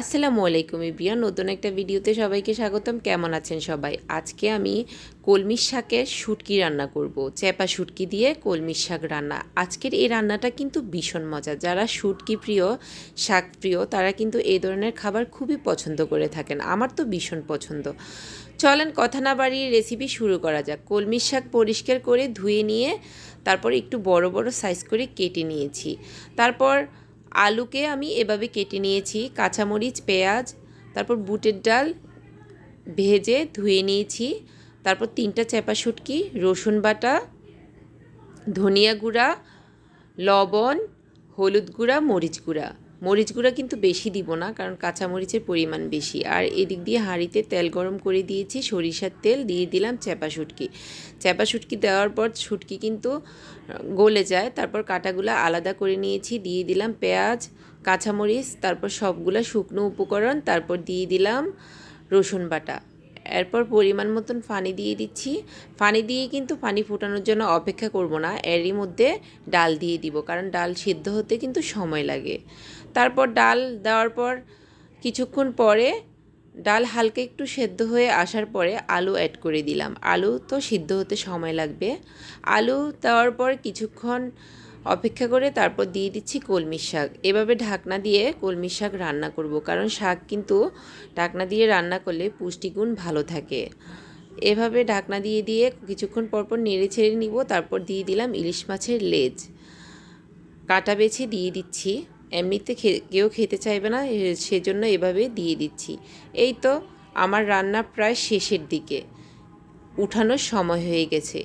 আসসালামু আলাইকুম ইবিয়া নতুন একটা ভিডিওতে সবাইকে স্বাগতম। কেমন আছেন সবাই? আজকে আমি কলমির শাকের শুটকি রান্না করব। চেপা শুটকি দিয়ে কলমির শাক রান্না। আজকের এই রান্নাটা কিন্তু ভীষণ মজা যারা শুটকি প্রিয়, শাক প্রিয়, তারা কিন্তু এই ধরনের খাবার খুবই পছন্দ করে থাকেন। আমার তো ভীষণ পছন্দ। চলেন, কথা না বাড়িয়ে রেসিপি শুরু করা যাক। কলমির শাক পরিষ্কার করে ধুয়ে নিয়ে তারপর একটু বড় বড় সাইজ করে কেটে নিয়েছি। তারপর আলুকে আমি এভাবে কেটে নিয়েছি, কাঁচামরিচ, পেঁয়াজ, তারপর বুটের ডাল ভেজে ধুয়ে নিয়েছি, তারপর তিনটা চেপা শুটকি রসুন বাটা, ধনিয়া গুঁড়া, লবণ, হলুদ গুঁড়া, মরিচ গুঁড়া। মরিচ গুঁড়া কিন্তু বেশি দিব না, কারণ কাঁচামরিচের পরিমাণ বেশি। আর এদিক দিয়ে হাঁড়িতে তেল গরম করে দিয়েছি, সরিষার তেল, দিয়ে দিলাম চেপা শুটকি। চেপা শুটকি দেওয়ার পর শুটকি কিন্তু গলে যায়। তারপর কাটাগুলো আলাদা করে নিয়েছি, দিয়ে দিলাম পেঁয়াজ, কাঁচামরিচ, তারপর সবগুলো শুকনো উপকরণ, তারপর দিয়ে দিলাম রসুন বাটা। এরপর পরিমাণ মতন পানি দিয়ে দিচ্ছি। পানি দিয়ে কিন্তু পানি ফোটানোর জন্য অপেক্ষা করব না। এরই মধ্যে ডাল দিয়ে দিব, কারণ ডাল সিদ্ধ হতে কিন্তু সময় লাগে। তারপর ডাল দেওয়ার পর কিছুক্ষণ পরে ডাল হালকা একটু সেদ্ধ হয়ে আসার পরে আলু অ্যাড করে দিলাম। আলু তো সিদ্ধ হতে সময় লাগবে। আলু দেওয়ার পর কিছুক্ষণ অপেক্ষা করে তারপর দিয়ে দিচ্ছি কলমি শাক। এভাবে ঢাকনা দিয়ে কলমি শাক রান্না করব, কারণ শাক কিন্তু ঢাকনা দিয়ে রান্না করলে পুষ্টিগুণ ভালো থাকে। এভাবে ঢাকনা দিয়ে দিয়ে কিছুক্ষণ পরপর নেড়ে ছেড়ে নিব, তারপর দিয়ে দিলাম ইলিশ মাছের লেজ। কাটা বেছে দিয়ে দিচ্ছি। এমনিতে কেউ খেতে চাইবে না সেজন্য এভাবে দিয়ে দিচ্ছি। এই তো আমার রান্না প্রায় শেষের দিকে। উঠানোর সময় হয়ে গেছে।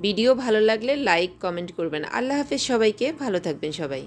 ভিডিও ভালো লাগলে লাইক কমেন্ট করবেন। আল্লাহ হাফেজ সবাইকে ভালো থাকবেন সবাই।